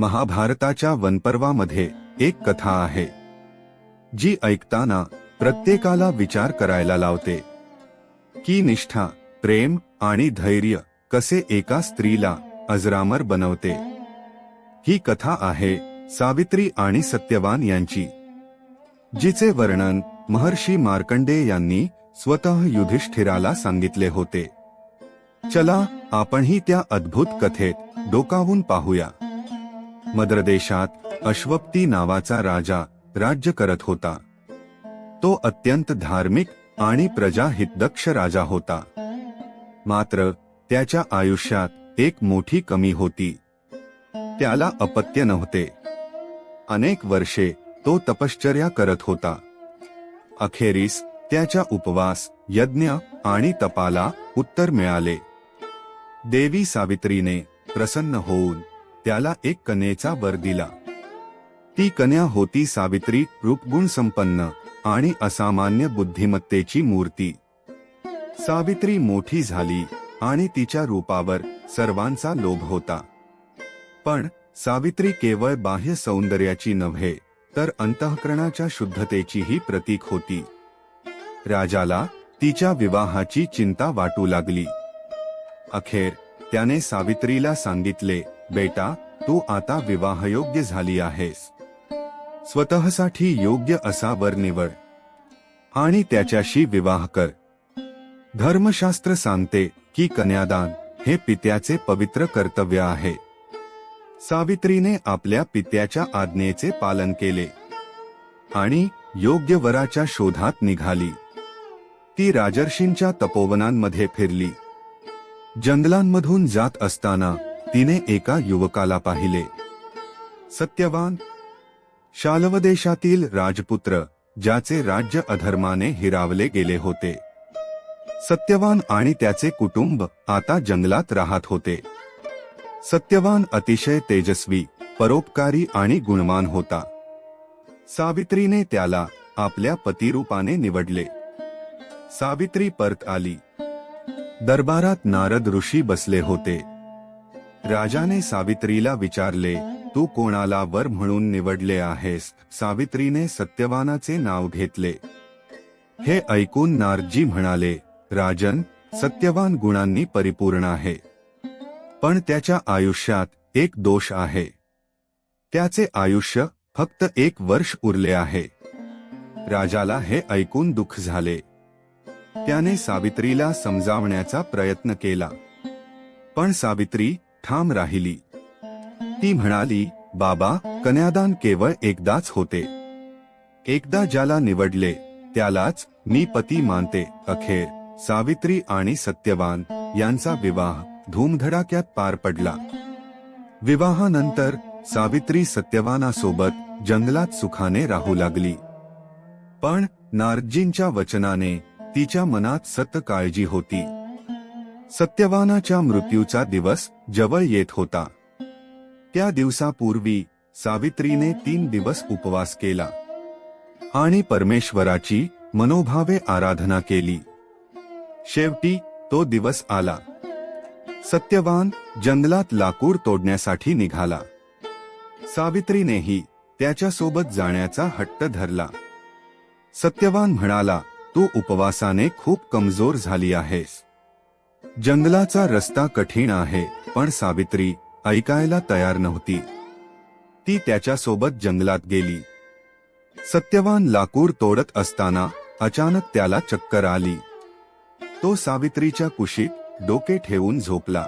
महाभारताच्या वनपर्वामध्ये एक कथा आहे जी ऐकताना प्रत्येकाला विचार करायला लावते की निष्ठा प्रेम आणि धैर्य कसे एका स्त्रीला अजरामर बनवते. ही कथा आहे सावित्री आणि सत्यवान यांची जिचे वर्णन महर्षी मार्कंडे यांनी स्वतः युधिष्ठिराला सांगितले होते. चला आपणही त्या अद्भुत कथेत डोकावून पाहूया. मद्रदेशात अश्वप्ती नावाचा राजा राज्य करत होता. तो अत्यंत धार्मिक आणि प्रजाहितदक्ष राजा होता. मात्र त्याच्या आयुष्यात एक मोठी कमी होती. त्याला अपत्य नव्हते. अनेक वर्षे तो तपश्चर्या करत होता. अखेरीस त्याच्या उपवास यज्ञ आणि तपाला उत्तर मिळाले. देवी सावित्रीने प्रसन्न होऊन त्याला एक कनेचा वर दिला. ती कन्या होती सावित्री रूपगुण संपन्न आणि असामान्य बुद्धिमत्तेची मूर्ती. सावित्री मोठी झाली आणि तिच्या रूपावर सर्वांचा लोभ होता. पण सावित्री केवळ बाह्य सौंदर्याची नव्हे तर अंतःकरणाच्या शुद्धतेचीही प्रतीक होती. राजाला तिच्या विवाहाची चिंता वाटू लागली. अखेर त्याने सावित्रीला सांगितले बेटा तू आता विवाहयोग्य झाली आहेस. स्वतःसाठी योग्य असा वर निवड. आणि त्याच्याशी विवाह कर. धर्मशास्त्र सांगते की कन्यादान हे पित्याचे पवित्र कर्तव्य आहे. सावित्रीने आपल्या पित्याच्या आज्ञेचे पालन केले. आणि योग्य वराच्या शोधात निघाली. ती राजर्षींच्या तपोवनांमध्ये फिरली. जंगलांमधून जात असताना तिने एका युवकाला पाहिले. सत्यवान शालवदेशातील राजपुत्र ज्याचे राज्य अधर्माने हिरावले गेले होते. सत्यवान आणि त्याचे कुटुंब आता जंगलात राहत होते. सत्यवान अतिशय तेजस्वी परोपकारी आणि गुणवान होता. सावित्रीने त्याला आपल्या पतिरूपाने निवडले. सावित्री परत आली. दरबारात नारद ऋषी बसले होते. राजाने सावित्रीला विचारले तू कोणाला वर म्हणून निवडले आहेस? सावित्रीने सत्यवानाचे नाव घेतले. हे ऐकून नारजी म्हणाले राजन सत्यवान गुणांनी परिपूर्ण आहे. पण त्याच्या आयुष्यात एक दोष आहे. त्याचे आयुष्य फक्त एक वर्ष उरले आहे. राजाला हे ऐकून दुःख झाले. त्याने सावित्रीला समजावण्याचा प्रयत्न केला. पण सावित्री ठाम राहिली. ती म्हणाली बाबा कन्यादान केवळ एकदाच होते. एकदा ज्याला निवडले त्यालाच मी पती मानते अखेर. सावित्री आणि सत्यवान यांचा विवाह धूमधडाक्यात पार पडला. विवाहानंतर सावित्री सत्यवानासोबत जंगलात सुखाने राहू लागली. पण नारजींच्या वचनाने तिच्या मनात सत काळजी होती. सत्यवानाच्या मृत्यूचा दिवस जवळ येत होता. त्या दिवसापूर्वी सावित्रीने तीन दिवस उपवास केला. आणि परमेश्वराची मनोभावे आराधना केली. शेवटी तो दिवस आला. सत्यवान जंगलात लाकूड तोडण्यासाठी निघाला. सावित्रीनेही त्याच्यासोबत जाण्याचा हट्ट धरला. सत्यवान म्हणाला तू उपवासाने खूप कमजोर झाली आहेस. जंगलाचा रस्ता कठीण आहे पण सावित्री ऐकायला तयार नव्हती. ती त्याच्यासोबत जंगलात गेली. सत्यवान लाकूड तोडत असताना अचानक त्याला चक्कर आली. तो सावित्रीच्या कुशीत डोके ठेवून झोपला.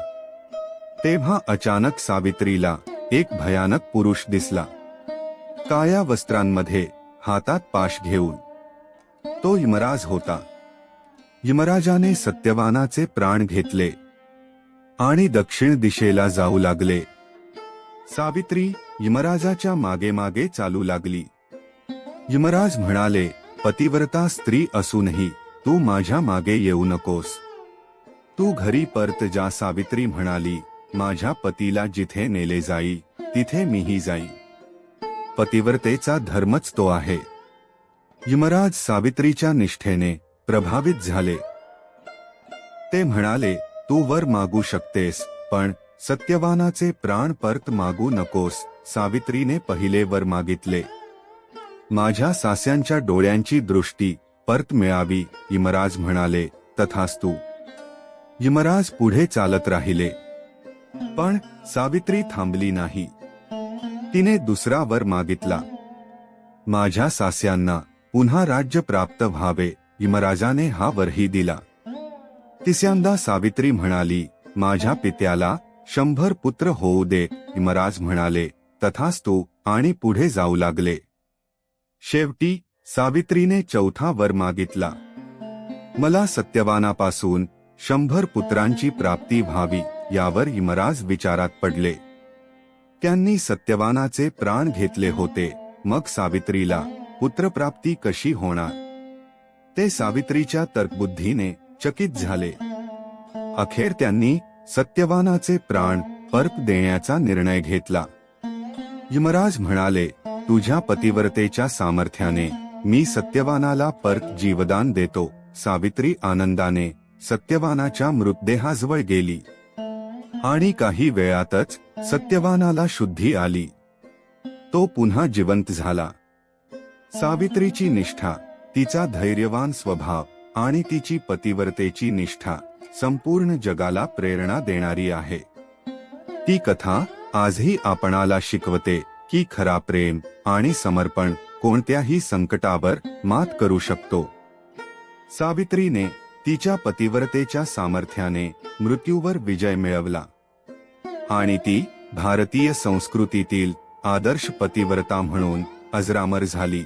तेव्हा अचानक सावित्रीला एक भयानक पुरुष दिसला. काया वस्त्रांमध्ये हातात पाश घेऊन. तो इमराज होता. यमराजाने सत्यवानाचे प्राण घेतले आणि दक्षिण दिशेला जाऊ लागले. सावित्री यमराजाच्या मागे मागे चालू लागली. यमराज म्हणाले पतिव्रता स्त्री असूनही तू माझ्या मागे येऊ नकोस. तू घरी परत जा सावित्री म्हणाली. माझ्या पतीला जिथे नेले जाई तिथे मीही जाई. पतिव्रतेचा धर्मच तो आहे. यमराज सावित्रीच्या निष्ठेने प्रभावित झाले. ते म्हणाले तू वर मागू शकतेस पण सत्यवानाचे प्राण परत मागू नकोस सावित्रीने पहिले वर मागितले. माझ्या सास्यांच्या डोळ्यांची दृष्टी परत मिळावी यमराज म्हणाले तथास्तु. यमराज पुढे चालत राहिले. पण सावित्री थांबली नाही. तिने दुसरा वर मागितला. माझ्या सास्यांना पुन्हा राज्य प्राप्त व्हावे यमराजाने हा वरही दिला. तिसऱ्यांदा सावित्री म्हणाली माझ्या पित्याला शंभर पुत्र होऊ दे यमराज म्हणाले. तथास्तु आणि पुढे जाऊ लागले. शेवटी सावित्रीने चौथा वर मागितला. मला सत्यवानापासून शंभर पुत्रांची प्राप्ती व्हावी यावर यमराज विचारात पडले. त्यांनी सत्यवानाचे प्राण घेतले होते. मग सावित्रीला पुत्रप्राप्ती कशी होणार? ते सावित्रीच्या तर्कबुद्धीने चकित झाले. अखेर त्यांनी सत्यवानाचे प्राण परत देण्याचा निर्णय घेतला. यमराज म्हणाले तुझ्या पतिव्रतेच्या सामर्थ्याने मी सत्यवानाला परत जीवदान देतो. सावित्री आनंदाने सत्यवानाच्या मृतदेहाजवळ गेली. आणि काही वेळातच सत्यवानाला शुद्धी आली. तो पुन्हा जिवंत झाला. सावित्रीची निष्ठा तिचा धैर्यवान स्वभाव आणि तिची पतिव्रतेची निष्ठा संपूर्ण जगाला प्रेरणा देणारी आहे. ती कथा आजही आपणाला शिकवते की खरा प्रेम आणि समर्पण कोणत्याही संकटावर मात करू शकतो. सावित्रीने तिच्या पतिव्रतेच्या सामर्थ्याने मृत्यूवर विजय मिळवला. आणि ती भारतीय संस्कृतीतील आदर्श पतिव्रता म्हणून अजरामर झाली.